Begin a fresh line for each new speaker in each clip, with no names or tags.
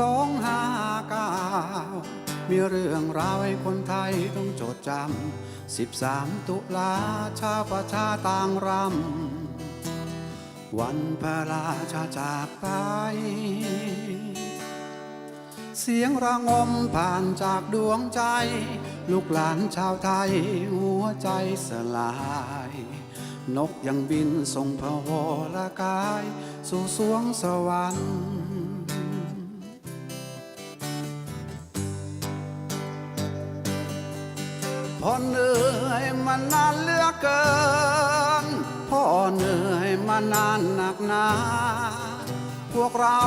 สองห้าเก้ามีเรื่องราวให้คนไทยต้องจดจำสิบสามตุลาชาประชาต่างรำ วันพระราชาจากไป เสียงระงมผ่านจากดวงใจ ลูกหลานชาวไทยหัวใจสลาย นกยังบินส่งพระวรกาย สู่สวงสวรรค์ พ่อเหนื่อยมานานเหลือเกิน พ่อเหนื่อยมานานหนักหนา พวกเรา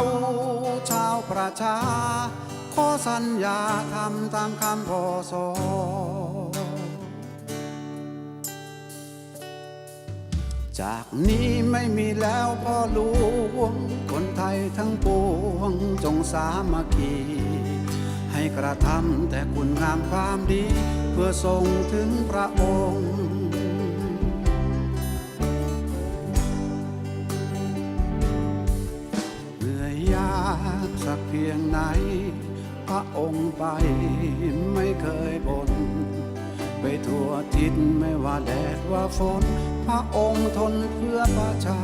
ชาวประชา ขอสัญญาทำตามคำพ่อสอนจากนี้ไม่มีแล้วพ่อหลวง คนไทยทั้งปวงจงสามัคคี ให้กระทำแต่คุณงามความดี พื่อส่งถึงพระองค์ เหนื่อยยากสักเพียงไหน พระองค์ไปไม่เคยบน่นไปทั่วทิศไม่ว่าแดดว่าฝน พระองค์ทนเพื่อประชา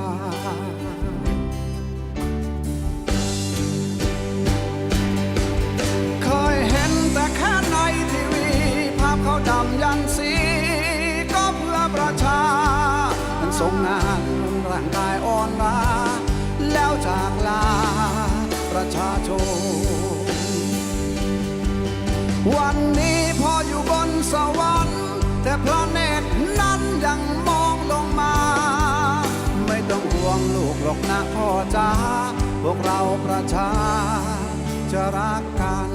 อนล้าแล้วจากลาประชาชน วันนี้พออยู่บนสวรรค์ แต่พระเนตรนั้นยังมองลงมา ไม่ต้องห่วงลูกหรอกนะพ่อจ๋าพวกเราประชาจะรักกัน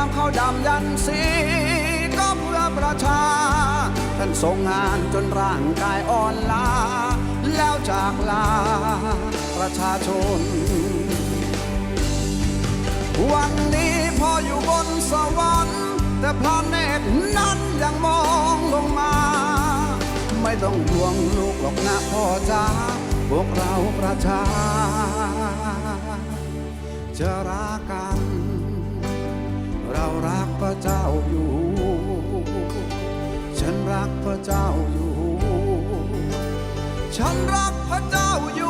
าพเขาดำยันสีก็เพื่อประชา ท่านทรงงานจนร่างกายอ่อนล้า แล้วจากลาประชาชน วันนี้พออยู่บนสวรรค์แต่พระเนตรนั้นยังมองลงมา ไม่ต้องห่วงลูกหรอกนะพ่อจ๋าพวกเราประชาจะรักกัน เรารักพระเจ้าอยู่ ฉันรักพระเจ้าอยู่ ฉันรักพระเจ้าอยู่